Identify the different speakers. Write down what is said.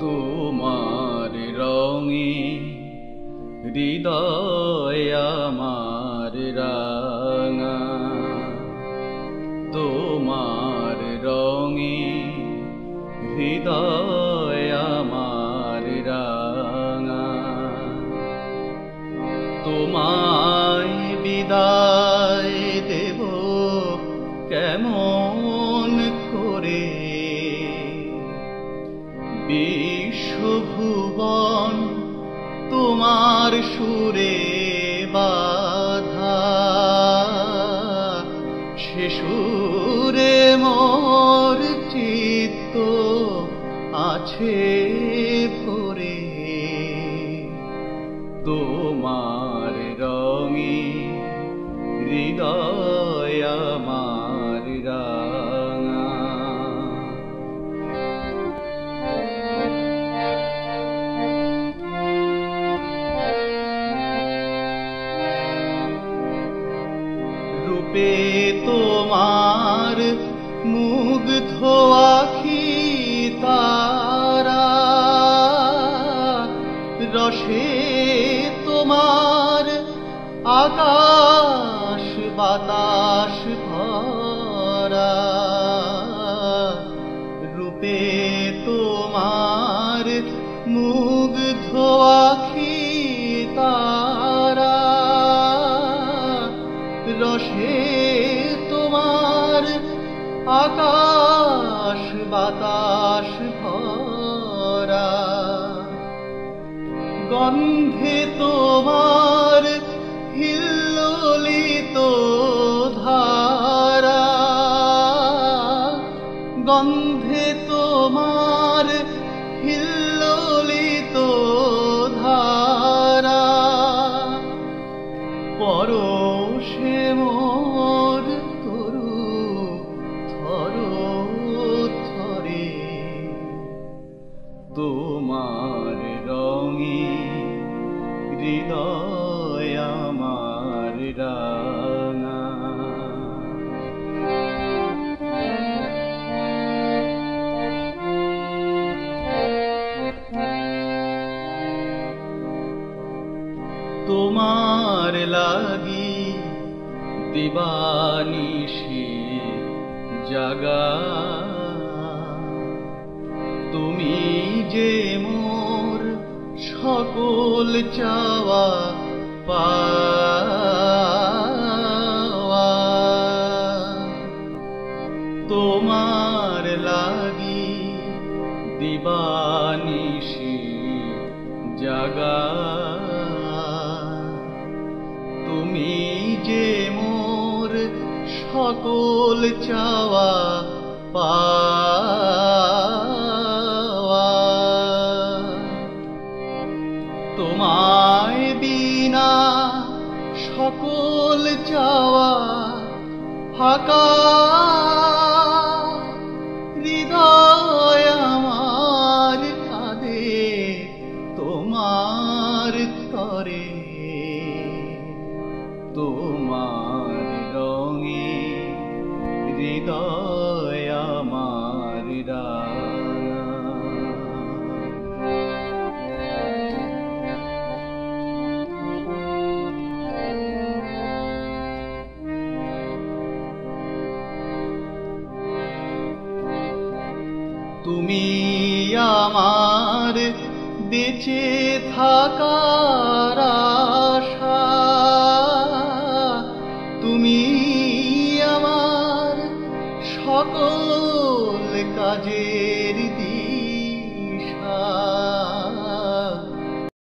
Speaker 1: তোমার রঙে হৃদয় আমার রাঙা। তোমার রঙে হৃদয় আমার রাঙা। তোমায় বিশ্বভুবন তোমার সুরে বাধা। সে সুরে মোর চিত্ত আছে ভরে। তোমার রঙে হৃদয় আমার রূপে তোমার মুগ্ধ আখি তারা। রসে তোমার আকাশ বাতাস ভরা। রূপে আকাশ বাতাস ভরা। গন্ধে তোমার হিল্লোলিত ধারা। গন্ধে তোমার হিল্লোলিত ধারা। পরশে মোর তোমার রঙে হৃদয় আমার তোমার লাগি দিবানিশি জাগা তুমি যে মোর সকল চাওয়া পাওয়া। তোমার লাগি দিবানিশি জাগা। তুমি যে মোর সকল চাওয়া সকল চাওয়া ফাঁকা। হৃদয় আমার কাঁদে তোমার তরে তোমার রঙে হৃদয় আমার রাঙা তুমি আমার বেঁচে থাকার তুমি আমার সকল কাজের দিশা